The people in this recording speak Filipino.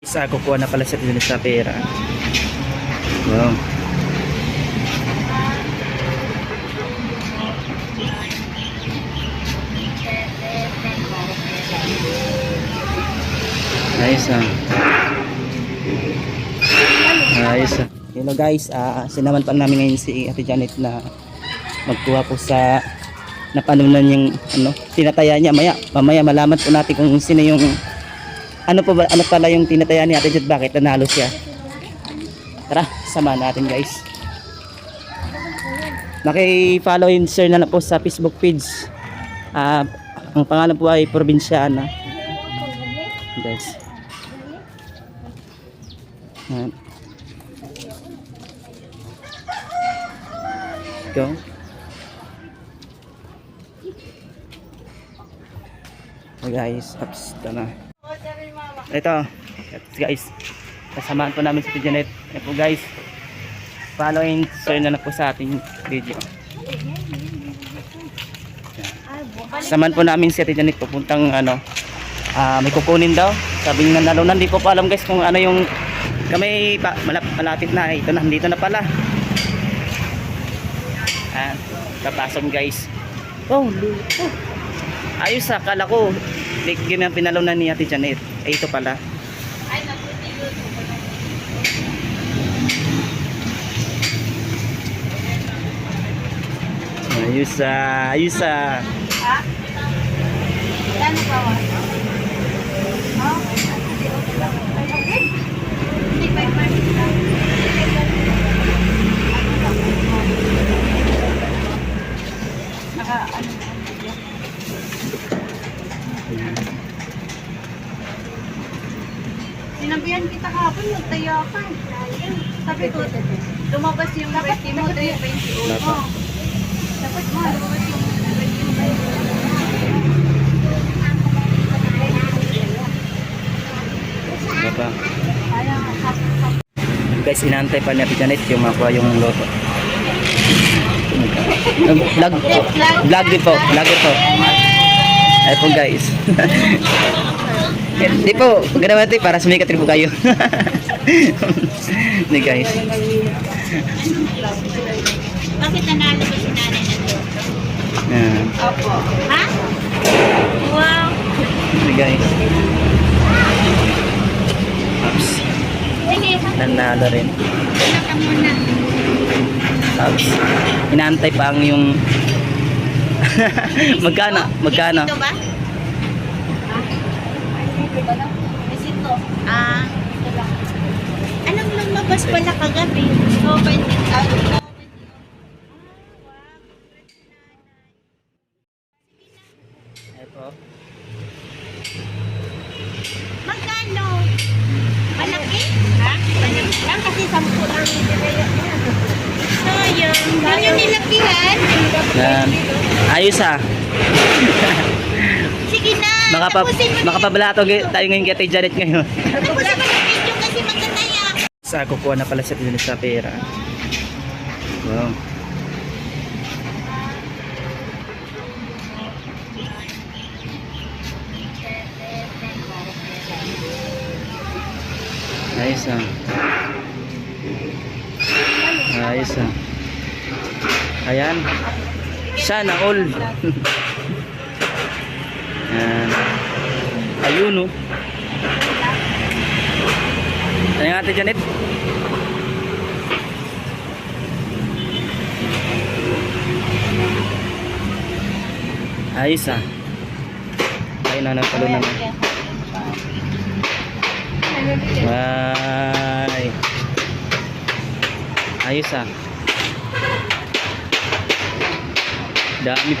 Isa kukuha na pala sa dun sa pera. Wow. Ayos ah. Ayos ah. Hello guys, ah sinaman pa namin ngayon si Ate Janet na magkuha po sa napanunan yung ano, tinataya niya maya. Mamaya malaman po natin kung sino yung ano po ba, ano pala yung tinataya ni Ate Janet bakit nanalo siya. Tara, sama natin guys. Maki-follow yun sir na, po sa Facebook page. Ah, ang pangalan po ay Probinsyana. Guys. Go. So guys, ups, ito na. Ito, guys. Kasamaan po namin si Ate Janet. Ito po guys. Follow and share na na po sa ating video. Samahan po namin si Ate Janet pupuntang ano, ah may kukunin daw. Sabi nga nalunan, di ko pa alam guys kung ano yung kami pa, malap, malapit na. Ito na, dito na pala. Ah, guys. Oh, oh. Ayos ah, kala ko. Di game ang pinalunan ni Ate Janet. Eh, ito pala. Ayos ah, ayos ah. Gano'n ba wa? Oh, Hindi pa yung Naka, ano na, video. Sinabihan kita kahapon, magtaya ka. Sabi ko, lumabas yung birthday mo, tayo 21. Dapat. Dapat mo, lumabas yung birthday mo. Parang hap- Guys, inaantay pa ni Ate Janet yung makuha yung loto. Vlog po. Vlog din po. Vlog din po. Ay po guys. Di po, ganawa natin para sumikat rin po kayo. Ni guys. Bakit nanalo ba si nanay na to? Opo. Ha? Wow. Ni guys. Oops. Nanalo rin. wala ka muna. Oops. Inaantay pa ang yung magkano? Magkano? Bisito ba? Bisito. Ah. Anong lumabas pala kagabi? 20. Ah, Ito. Magkano? Malaki? Ha? Malaki lang kasi 10 lang nilagay niya. Sayang. Yun yung nilakihan. Yan. Ayos ah. Makapa gi- tayo ngayon kay Janet ngayon. Sa kukuha na pala sa Ate sa pera. Wow. Ayos ah. Ayos ah. Ayan. Sana all. Ayan. Ayun oh. Ano yung ate Janet? Ayos ah. Ayun na nagpalo naman. Ay. Ayos ah. Dami